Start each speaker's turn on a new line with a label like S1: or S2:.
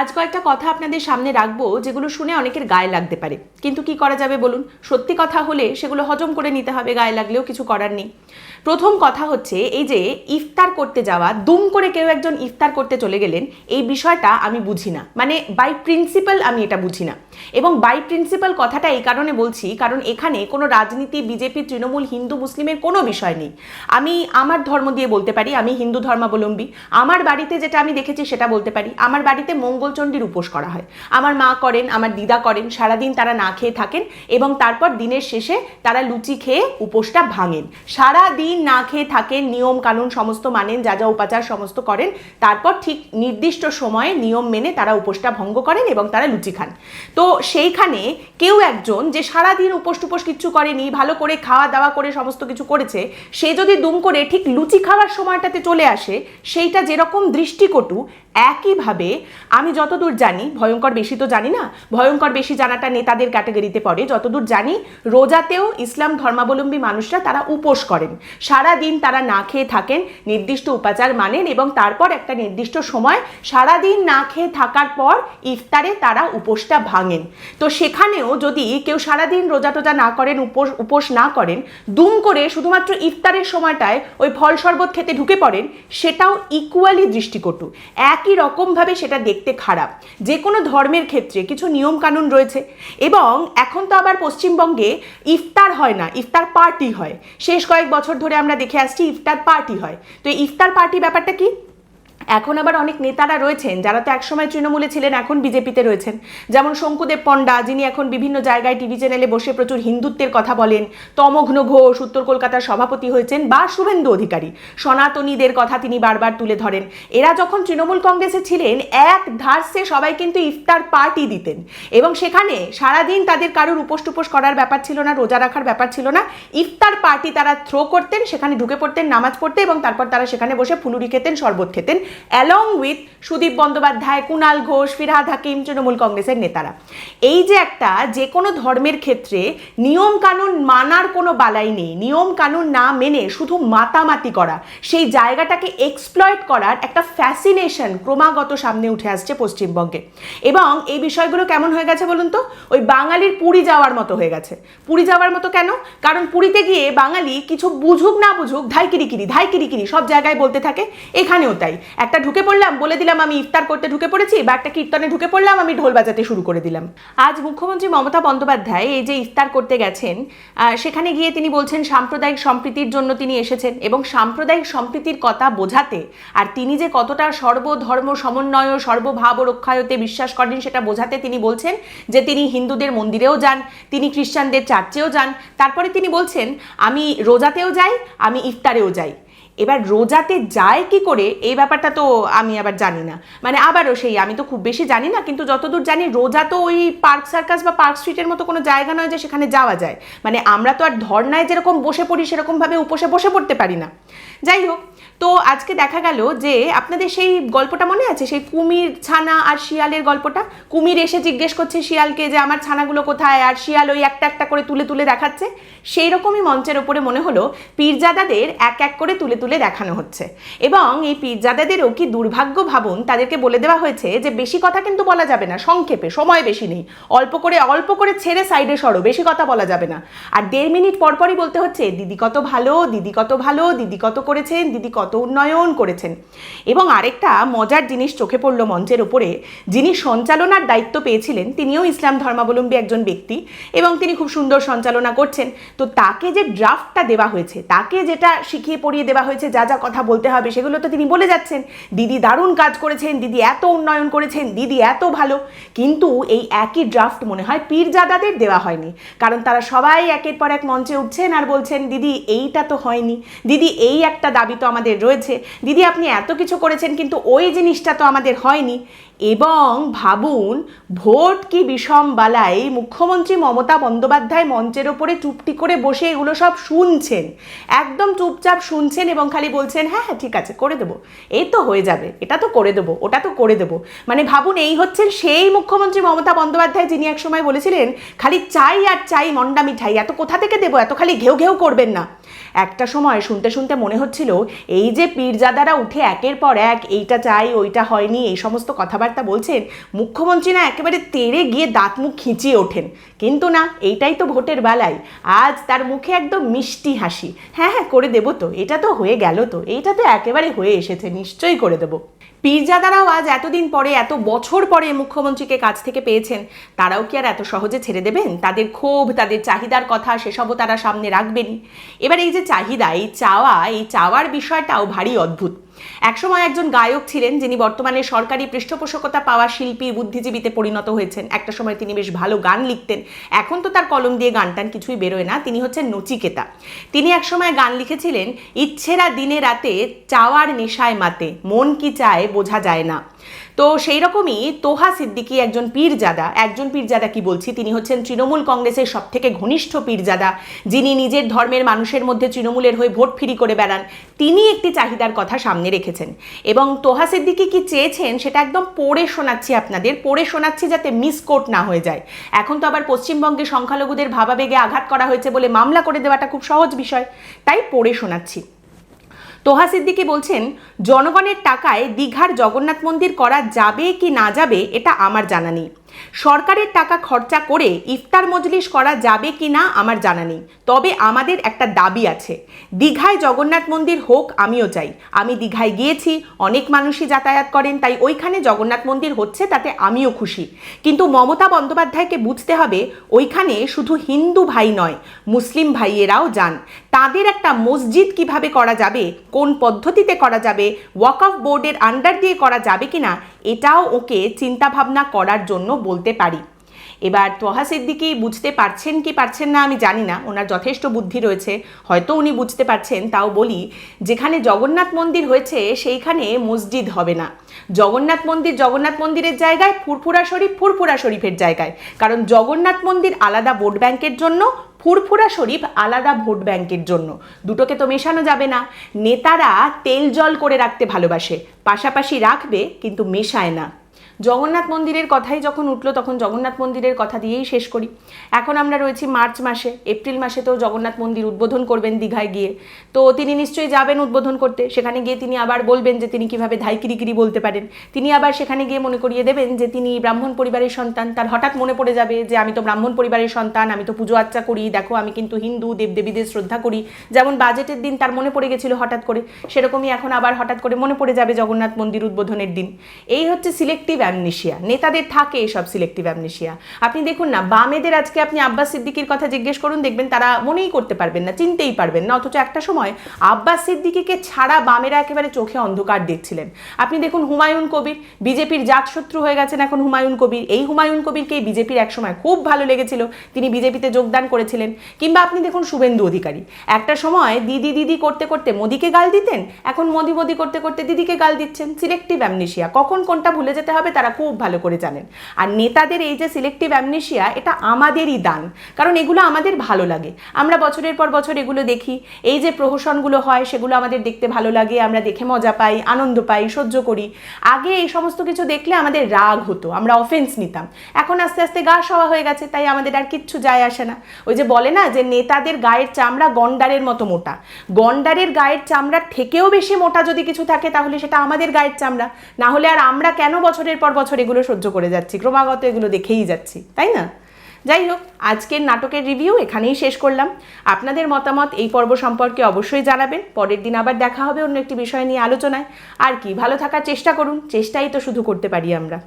S1: আজ কয়েকটা কথা আপনাদের সামনে রাখব, যেগুলো শুনে অনেকের গায়ে লাগতে পারে। কিন্তু কি করা যাবে বলুন? সত্যি কথা হলে সেগুলো হজম করে নিতে হবে, গায়ে লাগলেও কিছু করার নেই। প্রথম কথা হচ্ছে, এই যে ইফতার করতে যাওয়া, দুম করে কেউ একজন ইফতার করতে চলে গেলেন, এই বিষয়টা আমি বুঝি না। মানে বাই প্রিন্সিপাল আমি এটা বুঝি না। এবং বাই প্রিন্সিপাল কথাটা এই কারণে বলছি, কারণ এখানে কোনো রাজনীতি, বিজেপি, তৃণমূল, হিন্দু, মুসলিমের কোনো বিষয় নেই। আমি আমার ধর্ম দিয়ে বলতে পারি, আমি হিন্দু ধর্মাবলম্বী। আমার বাড়িতে যেটা আমি দেখেছি সেটা বলতে পারি। আমার বাড়িতে মঙ্গলচণ্ডীর উপোস করা হয়। আমার মা করেন, আমার দিদা করেন, সারাদিন তারা না খেয়ে থাকেন এবং তারপর দিনের শেষে তারা লুচি খেয়ে উপোসটা ভাঙেন। সারা দিন না খেয়ে থাকেন, নিয়ম কানুন সমস্ত মানেন, যা যা উপাচার সমস্ত করেন, তারপর ঠিক নির্দিষ্ট সময়ে নিয়ম মেনে তারা উপোসটা ভঙ্গ করেন এবং তারা লুচি খান। তো সেইখানে কেউ একজন যে সারাদিন উপোস টুপোস কিচ্ছু করেনি, ভালো করে খাওয়া দাওয়া করে সমস্ত কিছু করেছে, সে যদি দুম করে ঠিক লুচি খাওয়ার সময়টাতে চলে আসে, সেইটা যেরকম দৃষ্টিকটু, একইভাবে আমি যতদূর জানি, ভয়ঙ্কর বেশি তো জানি না, ভয়ঙ্কর বেশি জানাটা নেতাদের ক্যাটাগরিতে পড়ে, যতদূর জানি রোজাতেও ইসলাম ধর্মাবলম্বী মানুষরা তারা উপোস করেন। সারা দিন তারা না খেয়ে থাকেন, নির্দিষ্ট উপাচার মানেন এবং তারপর একটা নির্দিষ্ট সময় সারা দিন না খেয়ে থাকার পর ইফতারে তারা উপোসটা ভাঙেন। তো সেখানেও যদি কেউ সারাদিন রোজা টোজা না করেন, উপোস উপোস না করেন, দুম করে শুধুমাত্র ইফতারের সময়টায় ওই ফল শরবত খেতে ঢুকে পড়েন, সেটাও ইকুয়ালি দৃষ্টিকটু। একই রকমভাবে সেটা দেখতে খারাপ। যে কোনো ধর্মের ক্ষেত্রে কিছু নিয়মকানুন রয়েছে। এবং এখন তো আবার পশ্চিমবঙ্গে ইফতার হয় না, ইফতার পার্টি হয়। শেষ কয়েক বছর ধরে আমরা দেখে আসছি ইফতার পার্টি হয়। তো ইফতার পার্টি ব্যাপারটা কি? এখন আবার অনেক নেতারা রয়েছেন, যারা তো একসময় তৃণমূলে ছিলেন, এখন বিজেপিতে রয়েছেন। যেমন শঙ্কুদেব পণ্ডা, যিনি এখন বিভিন্ন জায়গায় টিভি চ্যানেলে বসে প্রচুর হিন্দুত্বের কথা বলেন, তমঘ্ন ঘোষ, উত্তর কলকাতার সভাপতি হয়েছেন বা শুভেন্দু অধিকারী। সনাতনীদের কথা তিনি বারবার তুলে ধরেন। এরা যখন তৃণমূল কংগ্রেসে ছিলেন, এক ধারসে সবাই কিন্তু ইফতার পার্টি দিতেন। এবং সেখানে সারাদিন তাদের কারোর উপোস টুপোস করার ব্যাপার ছিল না, রোজা রাখার ব্যাপার ছিল না। ইফতার পার্টি তারা থ্রো করতেন, সেখানে ঢুকে পড়তেন, নামাজ পড়তে এবং তারপর তারা সেখানে বসে ফুলুরি খেতেন, শরবত খেতেন। অ্যালং উইথ সুদীপ বন্দ্যোপাধ্যায় কুণাল ঘোষ, ফিরহাদ হাকিম, তৃণমূল কংগ্রেসের নেতারা। এই যে একটা যে কোনো ধর্মের ক্ষেত্রে নিয়ম কানুন মানার কোনো বালাই নেই নিয়ম কানুন না মেনে শুধু মাতামাতি করা, সেই জায়গাটাকে এক্সপ্লয়েট করার একটা ফ্যাসিনেশন ক্রমাগত সামনে উঠে আসছে পশ্চিমবঙ্গে। এবং এই বিষয়গুলো কেমন হয়ে গেছে বলুন তো? ওই বাঙালির পুরী যাওয়ার মতো হয়ে গেছে। পুরী যাওয়ার মতো কেন? কারণ পুরীতে গিয়ে বাঙালি কিছু বুঝুক না বুঝুক ধাই কিরিকিরি ধাই কিরিকিরি সব জায়গায় বলতে থাকে, এখানেও তাই। একটা ঢুকে পড়লাম, বলে দিলাম আমি ইফতার করতে ঢুকে পড়েছি বা একটা কীর্তনে ঢুকে পড়লাম, আমি ঢোল বাজাতে শুরু করে দিলাম। আজ মুখ্যমন্ত্রী মমতা বন্দ্যোপাধ্যায় এই যে ইফতার করতে গেছেন সেখানে গিয়ে তিনি বলছেন, সাম্প্রদায়িক সম্প্রীতির জন্য তিনি এসেছেন এবং সাম্প্রদায়িক সম্প্রীতির কথা বোঝাতে আর তিনি যে কতটা সর্বধর্ম সমন্বয় সর্বভাব রক্ষায়তে বিশ্বাস করেন সেটা বোঝাতে তিনি বলছেন যে তিনি হিন্দুদের মন্দিরেও যান, তিনি খ্রিস্টানদের চার্চেও যান। তারপরে তিনি বলছেন, আমি রোজাতেও যাই, আমি ইফতারেও যাই। এবার রোজাতে যায় কি করে, এই ব্যাপারটা তো আমি আবার জানি না। মানে আবারও সেই, আমি তো খুব বেশি জানি না, কিন্তু যতদূর জানি রোজা তো ওই পার্ক সার্কাস বা পার্ক স্ট্রিটের মতো কোনো জায়গা নয় যে সেখানে যাওয়া যায়। মানে আমরা তো আর ধর্নায় যেরকম বসে পড়ি, সেরকমভাবে উপসে বসে পড়তে পারি না। যাই হোক তো আজকে দেখা গেল যে আপনাদের সেই গল্পটা মনে আছে? সেই কুমির ছানা আর শিয়ালের গল্পটা? কুমির এসে জিজ্ঞেস করছে শিয়ালকে যে, আমার ছানাগুলো কোথায়? আর শিয়াল ওই একটা একটা করে তুলে তুলে দেখাচ্ছে। সেই রকমই মঞ্চের ওপরে মনে হলো পীরজাদাদের এক এক করে তুলে তুলে দেখানো হচ্ছে। এবং এই পীরজাদাদেরও কি দুর্ভাগ্য ভাবুন? তাদেরকে বলে দেওয়া হয়েছে যে, বেশি কথা কিন্তু বলা যাবে না। সংক্ষেপে, সময় বেশি নেই। অল্প করে অল্প করে ছেড়ে সাইডে সরো। বেশি কথা বলা যাবে না। আর দেড় মিনিট পরপরই বলতে হচ্ছে, দিদি কত ভালো, দিদি কত ভালো, দিদি কত করেছেন, দিদি কত উন্নয়ন করেছেন। এবং আরেকটা মজার জিনিস চোখে পড়ল মঞ্চের ওপরে যিনি সঞ্চালনার দায়িত্ব পেয়েছিলেন, তিনিও ইসলাম ধর্মাবলম্বী একজন ব্যক্তি এবং তিনি খুব সুন্দর সঞ্চালনা করছেন। তো তাকে যে ড্রাফটটা দেওয়া হয়েছে, তাকে যেটা শিখিয়ে পড়িয়ে দেওয়া হয়েছে, যা যা কথা বলতে হবে, সেগুলো তো তিনি বলে যাচ্ছেন। দিদি দারুণ কাজ করেছেন, দিদি এত উন্নয়ন করেছেন, দিদি এত ভালো। কিন্তু এই একই ড্রাফট মনে হয় পীরজাদাদের দেওয়া হয়নি। কারণ তারা সবাই একের পর এক মঞ্চে উঠছেন আর বলছেন, দিদি, এইটা তো হয়নি। দিদি, এই একটা দাবি তো আমাদের রয়েছে। দিদি, আপনি এত কিছু করেছেন, কিন্তু ওই জিনিসটা তো আমাদের হয়নি। এবং ভাবুন, ভোট কি বিষম বালাই, মুখ্যমন্ত্রী মমতা বন্দ্যোপাধ্যায় মঞ্চের ওপরে চুপটি করে বসে এগুলো সব শুনছেন। একদম চুপচাপ শুনছেন এবং খালি বলছেন হ্যাঁ হ্যাঁ ঠিক আছে, করে দেবো। এই তো হয়ে যাবে, এটা তো করে দেবো, ওটা তো করে দেবো। মানে ভাবুন, এই হচ্ছেন সেই মুখ্যমন্ত্রী মমতা বন্দ্যোপাধ্যায় যিনি একসময় বলেছিলেন, খালি চাই আর চাই মন্ডা মিঠাই এত কোথা থেকে দেবো? এত খালি ঘেউ ঘেউ করবেন না। একটা সময় শুনতে শুনতে মনে হচ্ছিল, এই যে পীরজাদারা উঠে একের পর এক এইটা চাই, ওইটা হয়নি, এই সমস্ত কথাবার্তা বলছেন, মুখ্যমন্ত্রী না একেবারে তেড়ে গিয়ে দাঁত মুখ খিঁচিয়ে ওঠেন। কিন্তু না, এইটাই তো ভোটের বেলায়। আজ তার মুখে একদম মিষ্টি হাসি। হ্যাঁ হ্যাঁ করে দেবো তো, এটা তো হয়ে গেল তো, এইটা তো একেবারে হয়ে এসেছে, নিশ্চয়ই করে দেবো। পীরজাদারাও আজ এতদিন পরে, এত বছর পরে মুখ্যমন্ত্রীকে কাছ থেকে পেয়েছেন, তারাও কি আর এত সহজে ছেড়ে দেবেন? তাদের ক্ষোভ, তাদের চাহিদার কথা, সেসবও তারা সামনে রাখবেনই। এবার এই যে চাহিদা, এই চাওয়া, এই চাওয়ার বিষয়টাও ভারী অদ্ভুত। একসময় একজন গায়ক ছিলেন যিনি বর্তমানে সরকারি পৃষ্ঠপোষকতা পাওয়া শিল্পী বুদ্ধিজীবীতে পরিণত হয়েছেন। একটা সময় তিনি বেশ ভালো গান লিখতেন। এখন তো তার কলম দিয়ে গান টান কিছুই বেরোয় না। তিনি হচ্ছেন নচিকেতা। তিনি একসময় গান লিখেছিলেন, ইচ্ছেরা দিনে রাতে চাওয়ার নেশায় মাতে, মন কি চায় বোঝা যায় না। তো সেই রকমই তোহা সিদ্দিকী একজন পীরজাদা। একজন পীরজাদা কি বলছি? তিনি হচ্ছেন তৃণমূল কংগ্রেসের সব থেকে ঘনিষ্ঠ পীরজাদা। যিনি নিজের ধর্মের মানুষের মধ্যে তৃণমূলের হয়ে ভোট ফিরি করে বেড়ান, তিনি একটি চাহিদার কথা সামনে রেখেছেন। এবং তোহা সিদ্দিকী কি চেয়েছেন সেটা একদম পড়ে শোনাচ্ছি আপনাদের, পড়ে শোনাচ্ছি যাতে মিসকোট না হয়ে যায়। এখন তো আবার পশ্চিমবঙ্গে সংখ্যালঘুদের ভাবাবেগে আঘাত করা হয়েছে বলে মামলা করে দেওয়াটা খুব সহজ বিষয়, তাই পড়ে শোনাচ্ছি। তোহা সিদ্দিকি বলছেন, জনগণের টাকায় দীঘার জগন্নাথ মন্দির করা যাবে কি না যাবে, এটা আমার জানা নেই। সরকারের টাকা খরচা করে ইফতার মজলিস করা যাবে কি না আমার জানা নেই। তবে আমাদের একটা দাবি আছে। দীঘায় জগন্নাথ মন্দির হোক, আমিও চাই। আমি দীঘায় গিয়েছি, অনেক মানুষই যাতায়াত করেন, তাই ওইখানে জগন্নাথ মন্দির হচ্ছে, তাতে আমিও খুশি। কিন্তু মমতা বন্দ্যোপাধ্যায়কে বুঝতে হবে, ওইখানে শুধু হিন্দু ভাই নয়, মুসলিম ভাইয়েরাও যান। তাদের একটা মসজিদ কীভাবে করা যাবে, কোন পদ্ধতিতে করা যাবে ওয়াক অফ বোর্ডের আন্ডার দিয়ে করা যাবে কিনা এটাও ওকে চিন্তাভাবনা করার জন্য বলতে পারি। এবার তোহা সিদ্দিকি বুঝতে পারছেন কি পারছেন না আমি জানি না। ওনার যথেষ্ট বুদ্ধি রয়েছে। হয়তো উনি বুঝতে পারছেন, তাও বলি, যেখানে জগন্নাথ মন্দির হয়েছে, সেইখানে মসজিদ হবে না। জগন্নাথ মন্দির জগন্নাথ মন্দিরের জায়গায়, ফুরফুরা শরীফ ফুরফুরা শরীফের জায়গায়। কারণ জগন্নাথ মন্দির আলাদা ভোট ব্যাংকের জন্য, ফুরফুরা শরীফ আলাদা ভোট ব্যাংকের জন্য। দুটোকে তো মেশানো যাবে না। নেতারা তেল জল করে রাখতে ভালোবাসে। পাশাপাশি রাখবে, কিন্তু মেশায় না। জগন্নাথ মন্দিরের কথাই যখন উঠল, তখন জগন্নাথ মন্দিরের কথা দিয়েই শেষ করি। এখন আমরা রয়েছি মার্চ মাসে, এপ্রিল মাসে তো জগন্নাথ মন্দির উদ্বোধন করবেন দীঘায় গিয়ে। তো তিনি নিশ্চয়ই যাবেন উদ্বোধন করতে। সেখানে গিয়ে তিনি আবার বলবেন যে তিনি কীভাবে ধাইকিরিকিরি বলতে পারেন। তিনি আবার সেখানে গিয়ে মনে করিয়ে দেবেন যে তিনি ব্রাহ্মণ পরিবারের সন্তান। তার হঠাৎ মনে পড়ে যাবে যে আমি তো ব্রাহ্মণ পরিবারের সন্তান, আমি তো পুজো আচ্চা করি, দেখো আমি কিন্তু হিন্দু, দেবদেবীদের শ্রদ্ধা করি। যেমন বাজেটের দিন তার মনে পড়ে গেছিল হঠাৎ করে, সেরকমই এখন আবার হঠাৎ করে মনে পড়ে যাবে জগন্নাথ মন্দির উদ্বোধনের দিন। এই হচ্ছে সিলেক্টিভ অ্যামনিশিয়া নেতাদের থাকে এইসব সিলেক্টিভ অ্যামনিশিয়া আপনি দেখুন না, বামেদের আজকে আপনি আব্বাস সিদ্দিকির কথা জিজ্ঞেস করুন, দেখবেন তারা মনেই করতে পারবেন না, চিনতেই পারবেন না, অথচ একটা সময় আব্বাস সিদ্দিকিকে ছাড়া বামেরা একেবারে চোখে অন্ধকার দেখছিলেন। আপনি দেখুন হুমায়ুন কবির, বিজেপির জাতশত্রু হয়ে গেছেন এখন হুমায়ুন কবির। এই হুমায়ুন কবিরকেই বিজেপির একসময় খুব ভালো লেগেছিল, তিনি বিজেপিতে যোগদান করেছিলেন। কিংবা আপনি দেখুন শুভেন্দু অধিকারী, একটা সময় দিদি দিদি করতে করতে মোদিকে গাল দিতেন, এখন মোদি মোদি করতে করতে দিদিকে গাল দিচ্ছেন। সিলেক্টিভ অ্যামনিশিয়া কখন কোনটা ভুলে যেতে হবে তারা খুব ভালো করে জানেন। আর নেতাদের এই যে সিলেক্টিভ অ্যামনিশিয়া এটা আমাদেরই দান। কারণ এগুলো আমাদের ভালো লাগে। আমরা বছরের পর বছর এগুলো দেখি। এই যে প্রহসনগুলো হয়, সেগুলো আমাদের দেখতে ভালো লাগে। আমরা দেখে মজা পাই, আনন্দ পাই, সহ্য করি। আগে এই সমস্ত কিছু দেখলে আমাদের রাগ হতো। আমরা অফেন্স নিতাম। এখন আস্তে আস্তে গা সওয়া হয়ে গেছে, তাই আমাদের আর কিচ্ছু যায় আসে না। ওই যে বলে না যে নেতাদের গায়ের চামড়া গন্ডারের মতো মোটা। গন্ডারের গায়ের চামড়ার থেকেও বেশি মোটা যদি কিছু থাকে, তাহলে সেটা আমাদের গায়ের চামড়া। না হলে আর আমরা কেন বছরের পর বছর এগুলো সহ্য করে যাচ্ছি। ক্রমাগত এগুলো দেখেই যাচ্ছি, তাই না? যাই হোক, আজকের নাটকের রিভিউ এখানেই শেষ করলাম। আপনাদের মতামত এই পর্ব সম্পর্কে অবশ্যই জানাবেন। পরের দিন আবার দেখা হবে অন্য একটি বিষয় নিয়ে আলোচনায়। আর কি, ভালো থাকার চেষ্টা করুন। চেষ্টাই তো শুধু করতে পারি আমরা।